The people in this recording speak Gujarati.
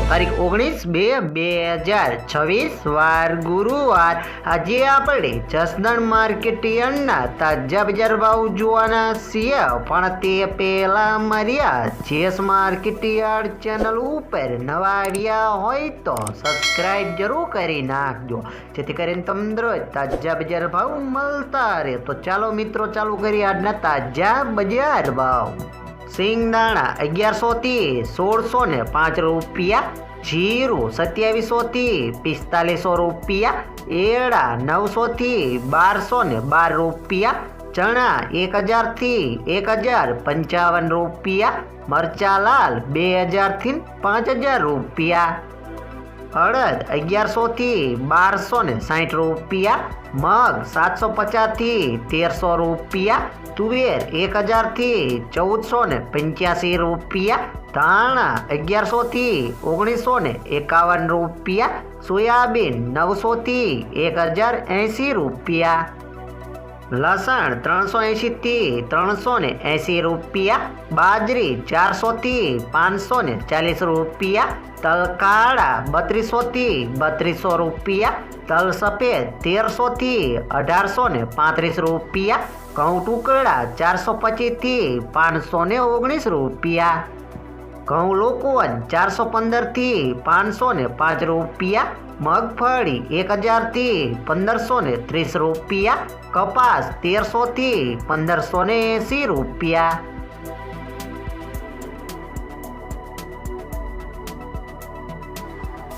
તારીખ ઓગણીસ બે બે હજાર છવ્વીસ, વાર ગુરુવાર. આજે આપણે જસદણ માર્કેટ યાર્ડના તાજા બજાર ભાવ જોવાના છીએ. પણ તે પહેલાં મર્યા, જેસ માર્કેટ યાર્ડ ચેનલ ઉપર નવા આવ્યા હોય તો સબસ્ક્રાઇબ જરૂર કરી નાખજો. જેથી કરીને તમને રોજ તાજા બજાર ભાવ મળતા રહે. તો ચાલો મિત્રો, ચાલુ કરીએ આજના તાજા બજાર ભાવ. સિંગદાણા અગિયારસોથી સોળસો ને પાંચ રૂપિયા, જીરું સત્યાવીસોથી પિસ્તાલીસો રૂપિયા, એડા નવસોથી બારસો ને બાર રૂપિયા, ચણા એક હજારથી એક હજાર પંચાવન રૂપિયા, મરચા લાલ બે હજારથી પાંચ હજાર રૂપિયા. અડદ અગિયારસો થી બારસો ને સાઠ રૂપિયા, મગ સાતસો પચાસથી તેરસો રૂપિયા, તુવેર એક હજારથી ચૌદસો ને પંચ્યાસી રૂપિયા, ધાણા અગિયારસો થી ઓગણીસો ને એકાવન રૂપિયા, સોયાબીન નવસો થી એક હજાર એંસી રૂપિયા. લસણ ત્રણસો એંશીથી ત્રણસો ને એંસી રૂપિયા, બાજરી ચારસોથી પાંચસો ને ચાલીસ રૂપિયા તલ કાળા બત્રીસોથી બત્રીસો રૂપિયા તલ સફેદ તેરસોથી અઢારસો ને પાંત્રીસ રૂપિયા, ઘઉં ટુકડા ચારસો પચીસથી પાંચસો ને ઓગણીસ રૂપિયા, ઘઉં લોકોન ચારસો પંદરથી પાંચસો ને પાંચ રૂપિયા મગફળી એક હજારથી પંદરસો ને ત્રીસ રૂપિયા કપાસ તેરસોથી પંદરસો ને એંસી રૂપિયા.